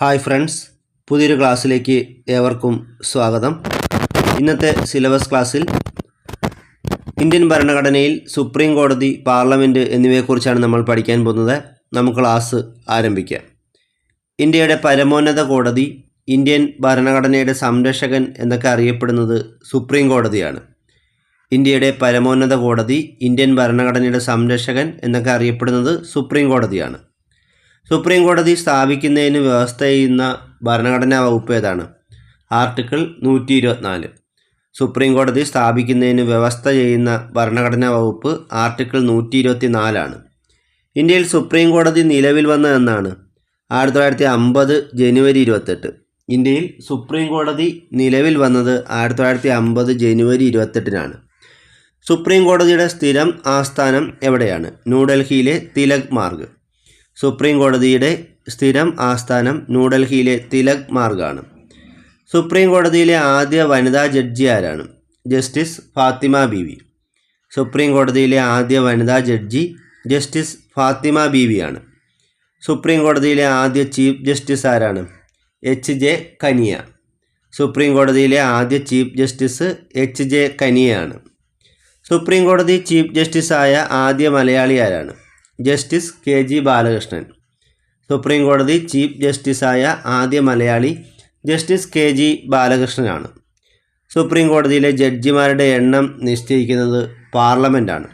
Hi friends പുതിയൊരു ക്ലാസ്സിലേക്ക് ഏവർക്കും സ്വാഗതം. ഇന്നത്തെ സിലബസ് ക്ലാസ്സിൽ ഇന്ത്യൻ ഭരണഘടനയിൽ സുപ്രീം കോടതി പാർലമെന്റ് എന്നിവയെക്കുറിച്ചാണ് നമ്മൾ പഠിക്കാൻ പോകുന്നത്. നമുക്ക് ക്ലാസ് ആരംഭിക്കാം. ഇന്ത്യയുടെ പരമോന്നത കോടതി ഇന്ത്യൻ ഭരണഘടനയുടെ സംരക്ഷകൻ എന്നൊക്കെ അറിയപ്പെടുന്നത് സുപ്രീം കോടതിയാണ്. ഇന്ത്യയുടെ പരമോന്നത കോടതി ഇന്ത്യൻ ഭരണഘടനയുടെ സംരക്ഷകൻ എന്നൊക്കെ അറിയപ്പെടുന്നത് സുപ്രീം കോടതിയാണ്. സുപ്രീം കോടതി സ്ഥാപിക്കുന്നതിന് വ്യവസ്ഥ ചെയ്യുന്ന ഭരണഘടനാ വകുപ്പ് ഏതാണ്? ആർട്ടിക്കിൾ നൂറ്റി ഇരുപത്തിനാല് സുപ്രീം കോടതി സ്ഥാപിക്കുന്നതിന് വ്യവസ്ഥ ചെയ്യുന്ന ഭരണഘടനാ വകുപ്പ് ആർട്ടിക്കിൾ നൂറ്റി ഇരുപത്തി നാലാണ് ഇന്ത്യയിൽ സുപ്രീം കോടതി നിലവിൽ വന്ന എന്നാണ്? ആയിരത്തി തൊള്ളായിരത്തി അമ്പത് ജനുവരി ഇരുപത്തെട്ട്. ഇന്ത്യയിൽ സുപ്രീം കോടതി നിലവിൽ വന്നത് ആയിരത്തി തൊള്ളായിരത്തി അമ്പത് ജനുവരി ഇരുപത്തെട്ടിനാണ്. സുപ്രീം കോടതിയുടെ സ്ഥിരം ആസ്ഥാനം എവിടെയാണ്? ന്യൂഡൽഹിയിലെ തിലക് മാർഗ്. സുപ്രീം കോടതിയുടെ സ്ഥിരം ആസ്ഥാനം ന്യൂഡൽഹിയിലെ തിലക് മാർഗാണ്. സുപ്രീം കോടതിയിലെ ആദ്യ വനിതാ ജഡ്ജി ആരാണ്? ജസ്റ്റിസ് ഫാത്തിമ ബീവി. സുപ്രീം കോടതിയിലെ ആദ്യ വനിതാ ജഡ്ജി ജസ്റ്റിസ് ഫാത്തിമ ബീവിയാണ്. സുപ്രീം കോടതിയിലെ ആദ്യ ചീഫ് ജസ്റ്റിസ് ആരാണ്? H J Kania. സുപ്രീം കോടതിയിലെ ആദ്യ ചീഫ് ജസ്റ്റിസ് എച്ച് ജെ കനിയയാണ്. സുപ്രീം കോടതി ചീഫ് ജസ്റ്റിസ് ആയ ആദ്യ മലയാളി ആരാണ്? Justice K G Balakrishnan. Supreme കോടതി ചീഫ് ജസ്റ്റിസായ ആദ്യ മലയാളി ജസ്റ്റിസ് കെ ജി ബാലകൃഷ്ണനാണ്. സുപ്രീം കോടതിയിലെ ജഡ്ജിമാരുടെ എണ്ണം നിശ്ചയിക്കുന്നത് പാർലമെന്റാണ്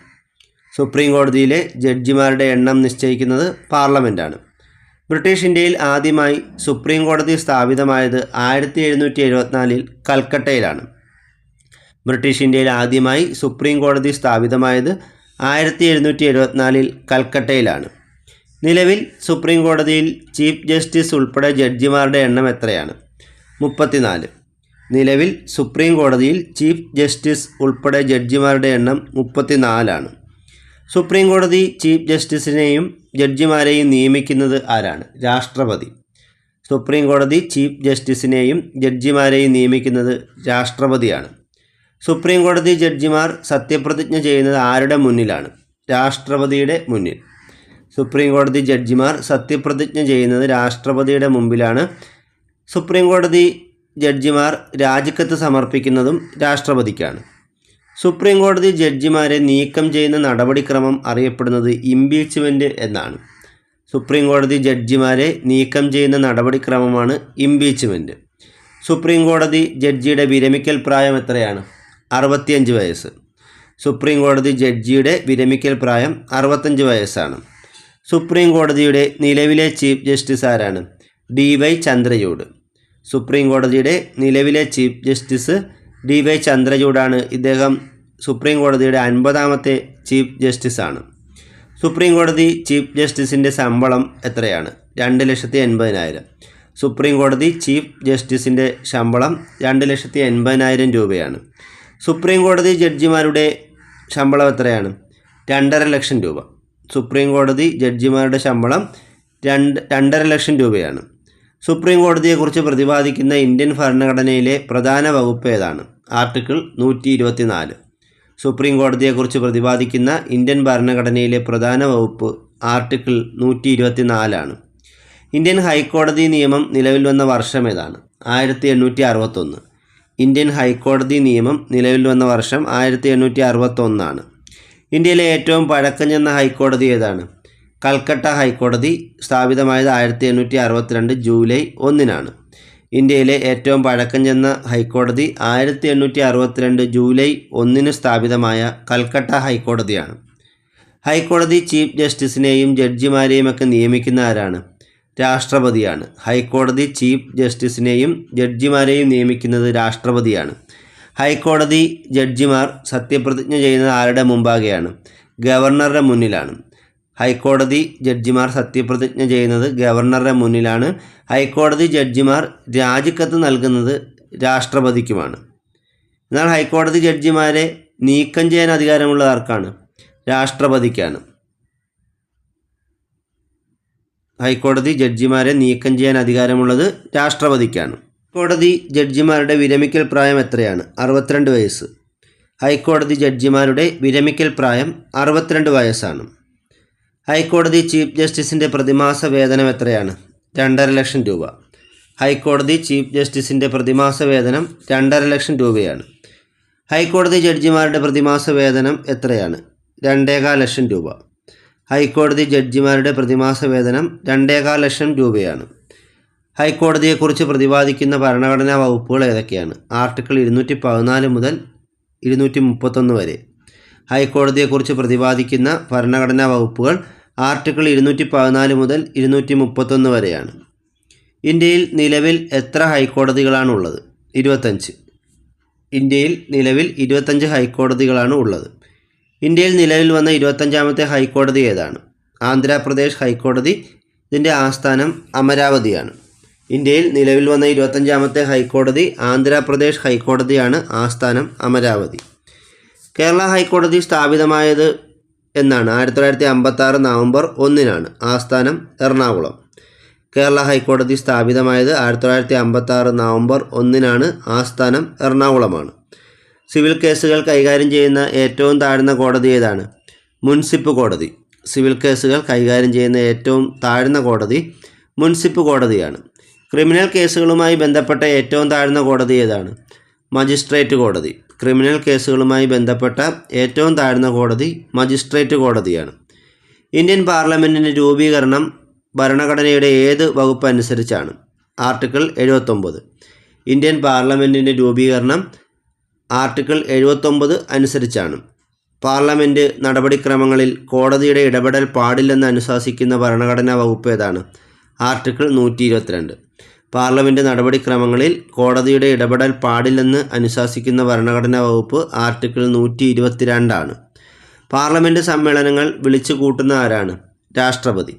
സുപ്രീം കോടതിയിലെ ജഡ്ജിമാരുടെ എണ്ണം നിശ്ചയിക്കുന്നത് പാർലമെന്റാണ് ബ്രിട്ടീഷ് ഇന്ത്യയിൽ ആദ്യമായി സുപ്രീം കോടതി സ്ഥാപിതമായത് ആയിരത്തി എഴുന്നൂറ്റി എഴുപത്തിനാലിൽ കൽക്കട്ടയിലാണ്. ബ്രിട്ടീഷ് ഇന്ത്യയിൽ ആദ്യമായി സുപ്രീം കോടതി സ്ഥാപിതമായത് ആയിരത്തി എഴുന്നൂറ്റി എഴുപത്തിനാലിൽ കൽക്കട്ടയിലാണ്. നിലവിൽ സുപ്രീം കോടതിയിൽ ചീഫ് ജസ്റ്റിസ് ഉൾപ്പെടെ ജഡ്ജിമാരുടെ എണ്ണം എത്രയാണ്? മുപ്പത്തിനാല്. നിലവിൽ സുപ്രീം കോടതിയിൽ ചീഫ് ജസ്റ്റിസ് ഉൾപ്പെടെ ജഡ്ജിമാരുടെ എണ്ണം മുപ്പത്തിനാലാണ്. സുപ്രീം കോടതി ചീഫ് ജസ്റ്റിസിനെയും ജഡ്ജിമാരെയും നിയമിക്കുന്നത് ആരാണ്? രാഷ്ട്രപതി. സുപ്രീം കോടതി ചീഫ് ജസ്റ്റിസിനെയും ജഡ്ജിമാരെയും നിയമിക്കുന്നത് രാഷ്ട്രപതിയാണ്. സുപ്രീം കോടതി ജഡ്ജിമാർ സത്യപ്രതിജ്ഞ ചെയ്യുന്നത് ആരുടെ മുന്നിലാണ്? രാഷ്ട്രപതിയുടെ മുന്നിൽ. സുപ്രീം കോടതി ജഡ്ജിമാർ സത്യപ്രതിജ്ഞ ചെയ്യുന്നത് രാഷ്ട്രപതിയുടെ മുമ്പിലാണ്. സുപ്രീം കോടതി ജഡ്ജിമാർ രാജിക്കത്ത് സമർപ്പിക്കുന്നതും രാഷ്ട്രപതിക്കാണ്. സുപ്രീം കോടതി ജഡ്ജിമാരെ നീക്കം ചെയ്യുന്ന നടപടിക്രമം അറിയപ്പെടുന്നത് ഇംപീച്ച്മെന്റ് എന്നാണ്. സുപ്രീം കോടതി ജഡ്ജിമാരെ നീക്കം ചെയ്യുന്ന നടപടിക്രമമാണ് ഇംപീച്ച്മെന്റ് സുപ്രീം കോടതി ജഡ്ജിയുടെ വിരമിക്കൽ പ്രായം എത്രയാണ്? അറുപത്തിയഞ്ച് വയസ്സ്. സുപ്രീം കോടതി ജഡ്ജിയുടെ വിരമിക്കൽ പ്രായം അറുപത്തഞ്ച് വയസ്സാണ്. സുപ്രീം കോടതിയുടെ നിലവിലെ ചീഫ് ജസ്റ്റിസ് ആരാണ്? D Y Chandrachud. സുപ്രീം കോടതിയുടെ നിലവിലെ ചീഫ് ജസ്റ്റിസ് ഡി വൈ ചന്ദ്രചൂഡാണ്. ഇദ്ദേഹം സുപ്രീം കോടതിയുടെ അൻപതാമത്തെ ചീഫ് ജസ്റ്റിസാണ് സുപ്രീം കോടതി ചീഫ് ജസ്റ്റിസിന്റെ ശമ്പളം എത്രയാണ്? രണ്ട് ലക്ഷത്തി എൺപതിനായിരം. സുപ്രീം കോടതി ചീഫ് ജസ്റ്റിസിന്റെ ശമ്പളം രണ്ട് ലക്ഷത്തി എൺപതിനായിരം രൂപയാണ്. സുപ്രീം കോടതി ജഡ്ജിമാരുടെ ശമ്പളം എത്രയാണ്? രണ്ടര ലക്ഷം രൂപ. സുപ്രീം കോടതി ജഡ്ജിമാരുടെ ശമ്പളം രണ്ട് രണ്ടര ലക്ഷം രൂപയാണ്. സുപ്രീം കോടതിയെക്കുറിച്ച് പ്രതിപാദിക്കുന്ന ഇന്ത്യൻ ഭരണഘടനയിലെ പ്രധാന വകുപ്പ് ഏതാണ്? ആർട്ടിക്കിൾ നൂറ്റി ഇരുപത്തിനാല് സുപ്രീം കോടതിയെക്കുറിച്ച് പ്രതിപാദിക്കുന്ന ഇന്ത്യൻ ഭരണഘടനയിലെ പ്രധാന വകുപ്പ് ആർട്ടിക്കിൾ നൂറ്റി ഇരുപത്തിനാലാണ് ഇന്ത്യൻ ഹൈക്കോടതി നിയമം നിലവിൽ വന്ന വർഷം ഏതാണ്? ആയിരത്തി എണ്ണൂറ്റി അറുപത്തൊന്ന്. ഇന്ത്യൻ ഹൈക്കോടതി നിയമം നിലവിൽ വന്ന വർഷം ആയിരത്തി എണ്ണൂറ്റി അറുപത്തൊന്നാണ് ഇന്ത്യയിലെ ഏറ്റവും പഴക്കം ചെന്ന ഹൈക്കോടതി ഏതാണ്? കൽക്കട്ട ഹൈക്കോടതി സ്ഥാപിതമായത് ആയിരത്തി എണ്ണൂറ്റി അറുപത്തിരണ്ട് ജൂലൈ ഒന്നിനാണ്. ഇന്ത്യയിലെ ഏറ്റവും പഴക്കം ചെന്ന ഹൈക്കോടതി ആയിരത്തി എണ്ണൂറ്റി അറുപത്തിരണ്ട് ജൂലൈ ഒന്നിന് സ്ഥാപിതമായ കൽക്കട്ട ഹൈക്കോടതിയാണ്. ഹൈക്കോടതി ചീഫ് ജസ്റ്റിസിനെയും ജഡ്ജിമാരെയും ഒക്കെ നിയമിക്കുന്ന ആരാണ്? രാഷ്ട്രപതിയാണ്. ഹൈക്കോടതി ചീഫ് ജസ്റ്റിസിനെയും ജഡ്ജിമാരെയും നിയമിക്കുന്നത് രാഷ്ട്രപതിയാണ്. ഹൈക്കോടതി ജഡ്ജിമാർ സത്യപ്രതിജ്ഞ ചെയ്യുന്നത് ആരുടെ മുമ്പാകെയാണ്? ഗവർണറുടെ മുന്നിലാണ്. ഹൈക്കോടതി ജഡ്ജിമാർ സത്യപ്രതിജ്ഞ ചെയ്യുന്നത് ഗവർണറുടെ മുന്നിലാണ്. ഹൈക്കോടതി ജഡ്ജിമാർ രാജിക്കത്ത് നൽകുന്നത് രാഷ്ട്രപതിക്കുമാണ്. എന്നാൽ ഹൈക്കോടതി ജഡ്ജിമാരെ നീക്കം ചെയ്യാൻ അധികാരമുള്ളത് ആർക്കാണ്? രാഷ്ട്രപതിക്കാണ്. ഹൈക്കോടതി ജഡ്ജിമാരെ നീക്കം ചെയ്യാൻ അധികാരമുള്ളത് രാഷ്ട്രപതിക്കാണ്. കോടതി ജഡ്ജിമാരുടെ വിരമിക്കൽ പ്രായം എത്രയാണ്? അറുപത്തിരണ്ട് വയസ്സ്. ഹൈക്കോടതി ജഡ്ജിമാരുടെ വിരമിക്കൽ പ്രായം അറുപത്തിരണ്ട് വയസ്സാണ്. ഹൈക്കോടതി ചീഫ് ജസ്റ്റിസിന്റെ പ്രതിമാസ വേതനം എത്രയാണ്? രണ്ടര ലക്ഷം രൂപ. ഹൈക്കോടതി ചീഫ് ജസ്റ്റിസിന്റെ പ്രതിമാസ വേതനം രണ്ടര ലക്ഷം രൂപയാണ്. ഹൈക്കോടതി ജഡ്ജിമാരുടെ പ്രതിമാസ വേതനം എത്രയാണ്? രണ്ടേകാൽ ലക്ഷം രൂപ. ഹൈക്കോടതി ജഡ്ജിമാരുടെ പ്രതിമാസ വേതനം രണ്ടേകാൽ ലക്ഷം രൂപയാണ്. ഹൈക്കോടതിയെക്കുറിച്ച് പ്രതിപാദിക്കുന്ന ഭരണഘടനാ വകുപ്പുകൾ ഏതൊക്കെയാണ്? ആർട്ടിക്കിൾ ഇരുന്നൂറ്റി പതിനാല് മുതൽ ഇരുന്നൂറ്റി മുപ്പത്തൊന്ന് വരെ. ഹൈക്കോടതിയെക്കുറിച്ച് പ്രതിപാദിക്കുന്ന ഭരണഘടനാ വകുപ്പുകൾ ആർട്ടിക്കിൾ ഇരുന്നൂറ്റി പതിനാല് മുതൽ ഇരുന്നൂറ്റി മുപ്പത്തൊന്ന് വരെയാണ്. ഇന്ത്യയിൽ നിലവിൽ എത്ര ഹൈക്കോടതികളാണ് ഉള്ളത് ഇരുപത്തഞ്ച്. ഇന്ത്യയിൽ നിലവിൽ ഇരുപത്തഞ്ച് ഹൈക്കോടതികളാണ് ഉള്ളത്. ഇന്ത്യയിൽ നിലവിൽ വന്ന ഇരുപത്തഞ്ചാമത്തെ ഹൈക്കോടതി ഏതാണ്? ആന്ധ്രാപ്രദേശ് ഹൈക്കോടതി ഇതിന്റെ ആസ്ഥാനം അമരാവതിയാണ്. ഇന്ത്യയിൽ നിലവിൽ വന്ന ഇരുപത്തഞ്ചാമത്തെ ഹൈക്കോടതി ആന്ധ്രാപ്രദേശ് ഹൈക്കോടതിയാണ് ആസ്ഥാനം അമരാവതി. കേരള ഹൈക്കോടതി സ്ഥാപിതമായത് എന്നാണ്. ആയിരത്തി തൊള്ളായിരത്തി അമ്പത്തി ആറ് നവംബർ ഒന്നിനാണ് ആസ്ഥാനം എറണാകുളം. കേരള ഹൈക്കോടതി സ്ഥാപിതമായത് ആയിരത്തി തൊള്ളായിരത്തി അമ്പത്തി ആറ് നവംബർ ഒന്നിനാണ് ആസ്ഥാനം എറണാകുളമാണ്. സിവിൽ കേസുകൾ കൈകാര്യം ചെയ്യുന്ന ഏറ്റവും താഴ്ന്ന കോടതി ഏതാണ്? മുൻസിപ്പ് കോടതി. സിവിൽ കേസുകൾ കൈകാര്യം ചെയ്യുന്ന ഏറ്റവും താഴ്ന്ന കോടതി മുൻസിപ്പ് കോടതിയാണ്. ക്രിമിനൽ കേസുകളുമായി ബന്ധപ്പെട്ട ഏറ്റവും താഴ്ന്ന കോടതി ഏതാണ്? മജിസ്ട്രേറ്റ് കോടതി. ക്രിമിനൽ കേസുകളുമായി ബന്ധപ്പെട്ട ഏറ്റവും താഴ്ന്ന കോടതി മജിസ്ട്രേറ്റ് കോടതിയാണ്. ഇന്ത്യൻ പാർലമെന്റിന്റെ രൂപീകരണം ഭരണഘടനയുടെ ഏത് വകുപ്പ് അനുസരിച്ചാണ്? ആർട്ടിക്കിൾ എഴുപത്തൊമ്പത്. ഇന്ത്യൻ പാർലമെന്റിന്റെ രൂപീകരണം ആർട്ടിക്കിൾ എഴുപത്തൊമ്പത് അനുസരിച്ചാണ്. പാർലമെന്റ് നടപടിക്രമങ്ങളിൽ കോടതിയുടെ ഇടപെടൽ പാടില്ലെന്ന് അനുശാസിക്കുന്ന ഭരണഘടനാ വകുപ്പ് ഏതാണ്? ആർട്ടിക്കിൾ നൂറ്റി ഇരുപത്തിരണ്ട് പാർലമെന്റ് നടപടിക്രമങ്ങളിൽ കോടതിയുടെ ഇടപെടൽ പാടില്ലെന്ന് അനുശാസിക്കുന്ന ഭരണഘടനാ വകുപ്പ് ആർട്ടിക്കിൾ നൂറ്റി ഇരുപത്തിരണ്ടാണ് പാർലമെന്റ് സമ്മേളനങ്ങൾ വിളിച്ചു കൂട്ടുന്ന ആരാണ്? രാഷ്ട്രപതി.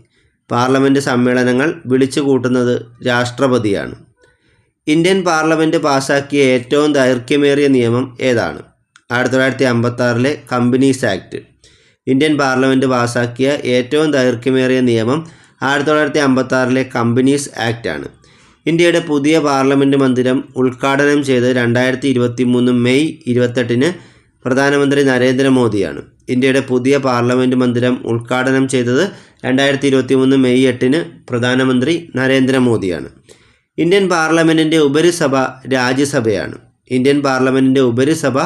പാർലമെന്റ് സമ്മേളനങ്ങൾ വിളിച്ചു കൂട്ടുന്നത് രാഷ്ട്രപതിയാണ്. ഇന്ത്യൻ പാർലമെന്റ് പാസാക്കിയ ഏറ്റവും ദൈർഘ്യമേറിയ നിയമം ഏതാണ്? ആയിരത്തി തൊള്ളായിരത്തി അമ്പത്തി ആറിലെ കമ്പനീസ് ആക്ട്. ഇന്ത്യൻ പാർലമെന്റ് പാസാക്കിയ ഏറ്റവും ദൈർഘ്യമേറിയ നിയമം ആയിരത്തി തൊള്ളായിരത്തി അമ്പത്തി ആറിലെ കമ്പനീസ് ആക്ട് ആണ് ഇന്ത്യയുടെ പുതിയ പാർലമെന്റ് മന്ദിരം ഉദ്ഘാടനം ചെയ്ത് രണ്ടായിരത്തി ഇരുപത്തി മൂന്ന് മെയ് ഇരുപത്തെട്ടിന് പ്രധാനമന്ത്രി നരേന്ദ്രമോദിയാണ്. ഇന്ത്യയുടെ പുതിയ പാർലമെന്റ് മന്ദിരം ഉദ്ഘാടനം ചെയ്തത് രണ്ടായിരത്തി ഇരുപത്തി മൂന്ന് മെയ് എട്ടിന് പ്രധാനമന്ത്രി നരേന്ദ്രമോദിയാണ്. ഇന്ത്യൻ പാർലമെന്റിന്റെ ഉപരിസഭ രാജ്യസഭയാണ്. ഇന്ത്യൻ പാർലമെന്റിന്റെ ഉപരിസഭ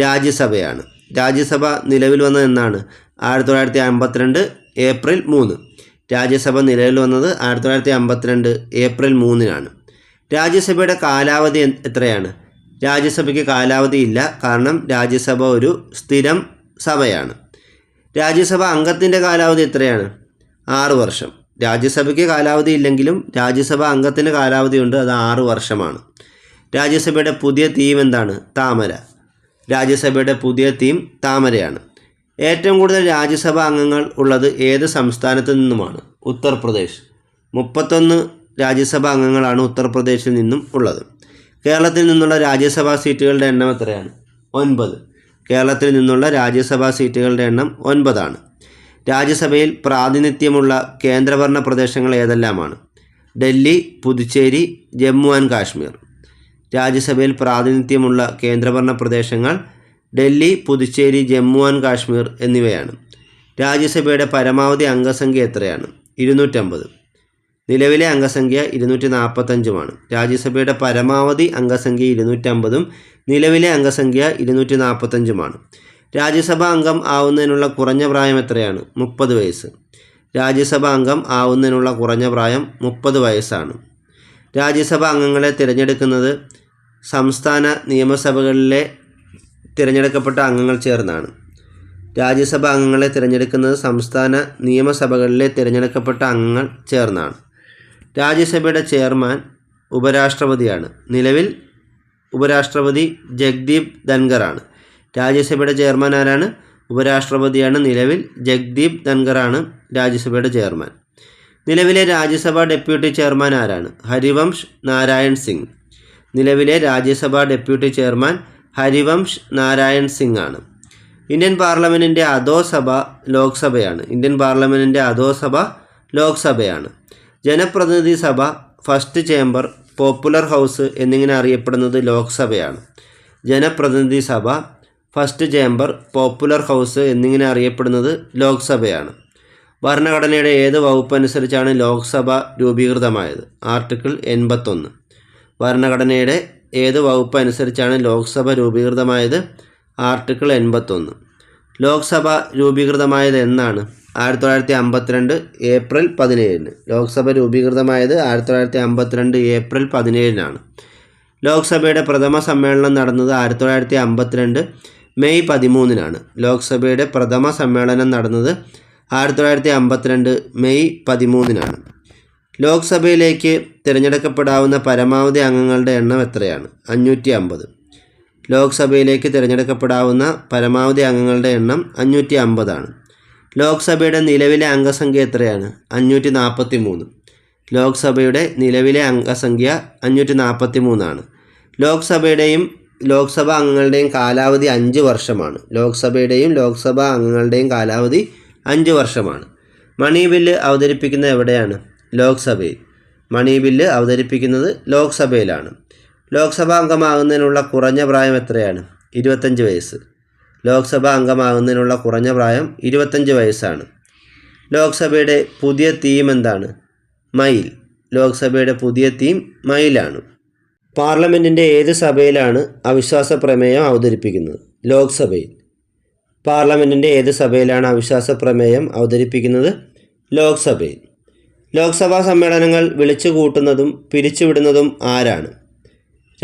രാജ്യസഭയാണ്. രാജ്യസഭ നിലവിൽ വന്നത് എന്നാണ്? ആയിരത്തി തൊള്ളായിരത്തി അമ്പത്തിരണ്ട് ഏപ്രിൽ മൂന്ന്. രാജ്യസഭ നിലവിൽ വന്നത് ആയിരത്തി തൊള്ളായിരത്തി അമ്പത്തിരണ്ട് ഏപ്രിൽ മൂന്നിനാണ്. രാജ്യസഭയുടെ കാലാവധി എത്രയാണ്? രാജ്യസഭയ്ക്ക് കാലാവധി ഇല്ല. കാരണം രാജ്യസഭ ഒരു സ്ഥിരം സഭയാണ്. രാജ്യസഭ അംഗത്തിന്റെ കാലാവധി എത്രയാണ്? ആറ് വർഷം. രാജ്യസഭയ്ക്ക് കാലാവധി ഇല്ലെങ്കിലും രാജ്യസഭ അംഗത്തിന് കാലാവധിയുണ്ട് അത് ആറ് വർഷമാണ്. രാജ്യസഭയുടെ പുതിയ തീം എന്താണ്? താമര. രാജ്യസഭയുടെ പുതിയ തീം താമരയാണ്. ഏറ്റവും കൂടുതൽ രാജ്യസഭാ അംഗങ്ങൾ ഉള്ളത് ഏത് സംസ്ഥാനത്ത് നിന്നുമാണ്? ഉത്തർപ്രദേശ്. മുപ്പത്തൊന്ന് രാജ്യസഭാ അംഗങ്ങളാണ് ഉത്തർപ്രദേശിൽ നിന്നും ഉള്ളത്. കേരളത്തിൽ നിന്നുള്ള രാജ്യസഭാ സീറ്റുകളുടെ എണ്ണം എത്രയാണ്? ഒൻപത്. കേരളത്തിൽ നിന്നുള്ള രാജ്യസഭാ സീറ്റുകളുടെ എണ്ണം ഒൻപതാണ്. രാജ്യസഭയിൽ പ്രാതിനിധ്യമുള്ള കേന്ദ്രഭരണ പ്രദേശങ്ങൾ ഏതെല്ലാമാണ്? ഡൽഹി പുതുച്ചേരി ജമ്മു ആൻഡ് കാശ്മീർ. രാജ്യസഭയിൽ പ്രാതിനിധ്യമുള്ള കേന്ദ്രഭരണ പ്രദേശങ്ങൾ ഡൽഹി പുതുച്ചേരി ജമ്മു ആൻഡ് കാശ്മീർ എന്നിവയാണ്. രാജ്യസഭയുടെ പരമാവധി അംഗസംഖ്യ എത്രയാണ്? ഇരുന്നൂറ്റമ്പത്. നിലവിലെ അംഗസംഖ്യ ഇരുന്നൂറ്റി നാൽപ്പത്തഞ്ചുമാണ് രാജ്യസഭയുടെ പരമാവധി അംഗസംഖ്യ ഇരുന്നൂറ്റമ്പതും നിലവിലെ അംഗസംഖ്യ ഇരുന്നൂറ്റി നാൽപ്പത്തഞ്ചുമാണ് രാജ്യസഭാ അംഗം ആവുന്നതിനുള്ള കുറഞ്ഞ പ്രായം എത്രയാണ്? മുപ്പത് വയസ്സ്. രാജ്യസഭാ അംഗം ആവുന്നതിനുള്ള കുറഞ്ഞ പ്രായം മുപ്പത് വയസ്സാണ്. രാജ്യസഭാ അംഗങ്ങളെ തിരഞ്ഞെടുക്കുന്നത് സംസ്ഥാന നിയമസഭകളിലെ തിരഞ്ഞെടുക്കപ്പെട്ട അംഗങ്ങൾ ചേർന്നാണ്. രാജ്യസഭാ അംഗങ്ങളെ തിരഞ്ഞെടുക്കുന്നത് സംസ്ഥാന നിയമസഭകളിലെ തിരഞ്ഞെടുക്കപ്പെട്ട അംഗങ്ങൾ ചേർന്നാണ്. രാജ്യസഭയുടെ ചെയർമാൻ ഉപരാഷ്ട്രപതിയാണ്. നിലവിൽ ഉപരാഷ്ട്രപതി ജഗ്ദീപ് ധൻഖറാണ്. രാജ്യസഭയുടെ ചെയർമാൻ ആരാണ്? ഉപരാഷ്ട്രപതിയാണ് നിലവിൽ ജഗ്ദീപ് ധൻഖറാണ് രാജ്യസഭയുടെ ചെയർമാൻ. നിലവിലെ രാജ്യസഭാ ഡെപ്യൂട്ടി ചെയർമാൻ ആരാണ്? ഹരിവംശ് നാരായൺ സിംഗ്. നിലവിലെ രാജ്യസഭാ ഡെപ്യൂട്ടി ചെയർമാൻ ഹരിവംശ് നാരായൺ സിംഗ് ആണ്. ഇന്ത്യൻ പാർലമെന്റിന്റെ അധോസഭ ലോക്സഭയാണ്. ഇന്ത്യൻ പാർലമെന്റിന്റെ അധോസഭ ലോക്സഭയാണ്. ജനപ്രതിനിധി സഭ ഫസ്റ്റ് ചേംബർ പോപ്പുലർ ഹൗസ് എന്നിങ്ങനെ അറിയപ്പെടുന്നത് ലോക്സഭയാണ്. ജനപ്രതിനിധി സഭ ഫസ്റ്റ് ചേംബർ പോപ്പുലർ ഹൗസ് എന്നിങ്ങനെ അറിയപ്പെടുന്നത് ലോക്സഭയാണ്. ഭരണഘടനയുടെ ഏത് വകുപ്പ് അനുസരിച്ചാണ് ലോക്സഭ രൂപീകൃതമായത്? ആർട്ടിക്കിൾ എൺപത്തൊന്ന്. ഭരണഘടനയുടെ ഏത് വകുപ്പ് അനുസരിച്ചാണ് ലോക്സഭ രൂപീകൃതമായത്? ആർട്ടിക്കിൾ എൺപത്തൊന്ന്. ലോക്സഭ രൂപീകൃതമായത് എന്നാണ്? ആയിരത്തി തൊള്ളായിരത്തി അമ്പത്തിരണ്ട് ഏപ്രിൽ പതിനേഴിന്. ലോക്സഭ രൂപീകൃതമായത് ആയിരത്തി തൊള്ളായിരത്തി അമ്പത്തിരണ്ട് ഏപ്രിൽ പതിനേഴിനാണ്. ലോക്സഭയുടെ പ്രഥമ സമ്മേളനം നടന്നത് ആയിരത്തി തൊള്ളായിരത്തി അമ്പത്തിരണ്ട് മെയ് പതിമൂന്നിനാണ്. ലോക്സഭയുടെ പ്രഥമ സമ്മേളനം നടന്നത് ആയിരത്തി തൊള്ളായിരത്തി അമ്പത്തിരണ്ട് മെയ് പതിമൂന്നിനാണ്. ലോക്സഭയിലേക്ക് തിരഞ്ഞെടുക്കപ്പെടാവുന്ന പരമാവധി അംഗങ്ങളുടെ എണ്ണം എത്രയാണ്? അഞ്ഞൂറ്റി അമ്പത് ലോക്സഭയിലേക്ക് തിരഞ്ഞെടുക്കപ്പെടാവുന്ന പരമാവധി അംഗങ്ങളുടെ എണ്ണം അഞ്ഞൂറ്റി അമ്പതാണ് ലോക്സഭയുടെ നിലവിലെ അംഗസംഖ്യ എത്രയാണ്? അഞ്ഞൂറ്റി നാൽപ്പത്തി മൂന്ന് ലോക്സഭയുടെ നിലവിലെ അംഗസംഖ്യ അഞ്ഞൂറ്റി നാൽപ്പത്തി മൂന്നാണ് ലോക്സഭയുടെയും ലോക്സഭാ അംഗങ്ങളുടെയും കാലാവധി അഞ്ച് വർഷമാണ്. ലോക്സഭയുടെയും ലോക്സഭാ അംഗങ്ങളുടെയും കാലാവധി അഞ്ച് വർഷമാണ്. മണി ബില്ല് അവതരിപ്പിക്കുന്നത് എവിടെയാണ്? ലോക്സഭയിൽ. മണി ബില്ല് അവതരിപ്പിക്കുന്നത് ലോക്സഭയിലാണ്. ലോക്സഭാ അംഗമാകുന്നതിനുള്ള കുറഞ്ഞ പ്രായം എത്രയാണ്? ഇരുപത്തഞ്ച് വയസ്സ്. ലോക്സഭാ അംഗമാകുന്നതിനുള്ള കുറഞ്ഞ പ്രായം ഇരുപത്തഞ്ച് വയസ്സാണ്. ലോക്സഭയുടെ പുതിയ തീം എന്താണ്? മയിൽ. ലോക്സഭയുടെ പുതിയ തീം മയിലാണ്. പാർലമെന്റിന്റെ ഏത് സഭയിലാണ് അവിശ്വാസ പ്രമേയം അവതരിപ്പിക്കുന്നത്? ലോക്സഭയിൽ. പാർലമെന്റിന്റെ ഏത് സഭയിലാണ് അവിശ്വാസ പ്രമേയം അവതരിപ്പിക്കുന്നത്? ലോക്സഭയിൽ. ലോക്സഭാ സമ്മേളനങ്ങൾ വിളിച്ചു കൂട്ടുന്നതും പിരിച്ചുവിടുന്നതും ആരാണ്?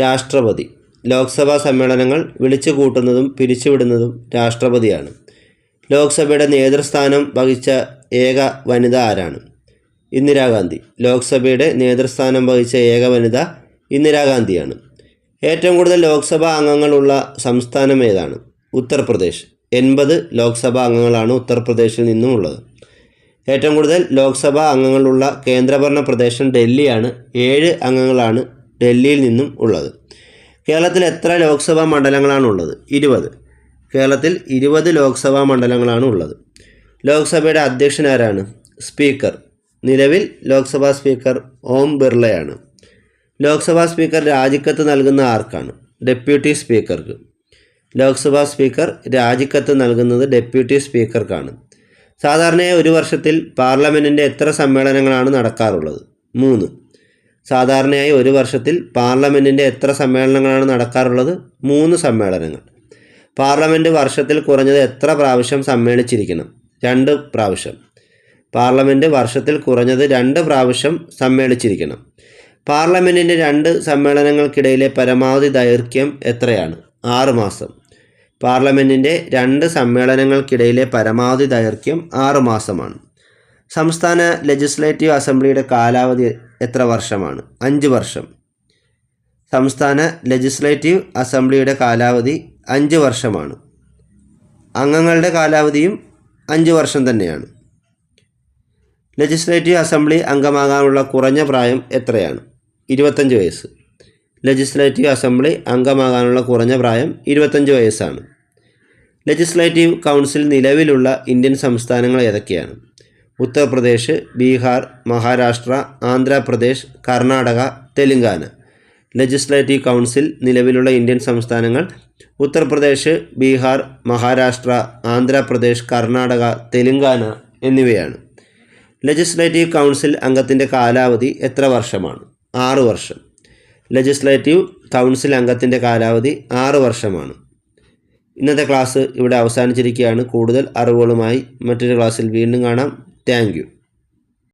രാഷ്ട്രപതി. ലോക്സഭാ സമ്മേളനങ്ങൾ വിളിച്ചു കൂട്ടുന്നതും പിരിച്ചുവിടുന്നതും രാഷ്ട്രപതിയാണ്. ലോക്സഭയുടെ നേതൃസ്ഥാനം വഹിച്ച ഏക വനിത ആരാണ്? ഇന്ദിരാഗാന്ധി. ലോക്സഭയുടെ നേതൃസ്ഥാനം വഹിച്ച ഏക വനിത ഇന്ദിരാഗാന്ധിയാണ്. ഏറ്റവും കൂടുതൽ ലോക്സഭാ അംഗങ്ങളുള്ള സംസ്ഥാനം ഏതാണ്? ഉത്തർപ്രദേശ്. എൺപത് ലോക്സഭാ അംഗങ്ങളാണ് ഉത്തർപ്രദേശിൽ നിന്നും ഉള്ളത് ഏറ്റവും കൂടുതൽ ലോക്സഭാ അംഗങ്ങളുള്ള കേന്ദ്രഭരണ പ്രദേശം ഡൽഹിയാണ്. ഏഴ് അംഗങ്ങളാണ് ഡൽഹിയിൽ നിന്നും ഉള്ളത്. കേരളത്തിൽ എത്ര ലോക്സഭാ മണ്ഡലങ്ങളാണ് ഉള്ളത് ഇരുപത്. കേരളത്തിൽ ഇരുപത് ലോക്സഭാ മണ്ഡലങ്ങളാണ് ഉള്ളത് ലോക്സഭയുടെ അധ്യക്ഷൻ ആരാണ്? സ്പീക്കർ. നിലവിൽ ലോക്സഭാ സ്പീക്കർ ഓം ബിർളയാണ്. ലോക്സഭാ സ്പീക്കർ രാജിക്കത്ത് നൽകുന്ന ആർക്കാണ്? ഡെപ്യൂട്ടി സ്പീക്കർക്ക്. ലോക്സഭാ സ്പീക്കർ രാജിക്കത്ത് നൽകുന്നത് ഡെപ്യൂട്ടി സ്പീക്കർക്കാണ്. സാധാരണയായി ഒരു വർഷത്തിൽ പാർലമെന്റിന്റെ എത്ര സമ്മേളനങ്ങളാണ് നടക്കാറുള്ളത്? മൂന്ന്. സാധാരണയായി ഒരു വർഷത്തിൽ പാർലമെന്റിന്റെ എത്ര സമ്മേളനങ്ങളാണ് നടക്കാറുള്ളത്? മൂന്ന് സമ്മേളനങ്ങൾ. പാർലമെന്റ് വർഷത്തിൽ കുറഞ്ഞത് എത്ര പ്രാവശ്യം സമ്മേളിച്ചിരിക്കണം? രണ്ട് പ്രാവശ്യം. പാർലമെന്റ് വർഷത്തിൽ കുറഞ്ഞത് രണ്ട് പ്രാവശ്യം സമ്മേളിച്ചിരിക്കണം. പാർലമെന്റിന്റെ രണ്ട് സമ്മേളനങ്ങൾക്കിടയിലെ പരമാവധി ദൈർഘ്യം എത്രയാണ്? ആറ് മാസം. പാർലമെന്റിന്റെ രണ്ട് സമ്മേളനങ്ങൾക്കിടയിലെ പരമാവധി ദൈർഘ്യം ആറ് മാസമാണ്. സംസ്ഥാന ലെജിസ്ലേറ്റീവ് അസംബ്ലിയുടെ കാലാവധി എത്ര വർഷമാണ്? അഞ്ച് വർഷം. സംസ്ഥാന ലെജിസ്ലേറ്റീവ് അസംബ്ലിയുടെ കാലാവധി അഞ്ച് വർഷമാണ്. അംഗങ്ങളുടെ കാലാവധിയും അഞ്ച് വർഷം തന്നെയാണ്. ലെജിസ്ലേറ്റീവ് അസംബ്ലി അംഗമാകാനുള്ള കുറഞ്ഞ പ്രായം എത്രയാണ്? ഇരുപത്തഞ്ച് വയസ്സ്. ലെജിസ്ലേറ്റീവ് അസംബ്ലി അംഗമാകാനുള്ള കുറഞ്ഞ പ്രായം ഇരുപത്തഞ്ച് വയസ്സാണ്. ലെജിസ്ലേറ്റീവ് കൗൺസിൽ നിലവിലുള്ള ഇന്ത്യൻ സംസ്ഥാനങ്ങൾ ഏതൊക്കെയാണ്? ഉത്തർപ്രദേശ് ബീഹാർ മഹാരാഷ്ട്ര ആന്ധ്രാപ്രദേശ് കർണാടക തെലുങ്കാന. ലെജിസ്ലേറ്റീവ് കൗൺസിൽ നിലവിലുള്ള ഇന്ത്യൻ സംസ്ഥാനങ്ങൾ ഉത്തർപ്രദേശ് ബീഹാർ മഹാരാഷ്ട്ര ആന്ധ്രാപ്രദേശ് കർണാടക തെലുങ്കാന എന്നിവയാണ്. ലെജിസ്ലേറ്റീവ് കൗൺസിൽ അംഗത്തിന്റെ കാലാവധി എത്ര വർഷമാണ്? ആറ് വർഷം. ലെജിസ്ലേറ്റീവ് കൗൺസിൽ അംഗത്തിന്റെ കാലാവധി ആറ് വർഷമാണ്. ഇന്നത്തെ ക്ലാസ് ഇവിടെ അവസാനിച്ചിരിക്കുകയാണ്. കൂടുതൽ അറിവുകളുമായി മറ്റൊരു ക്ലാസ്സിൽ വീണ്ടും കാണാം. താങ്ക്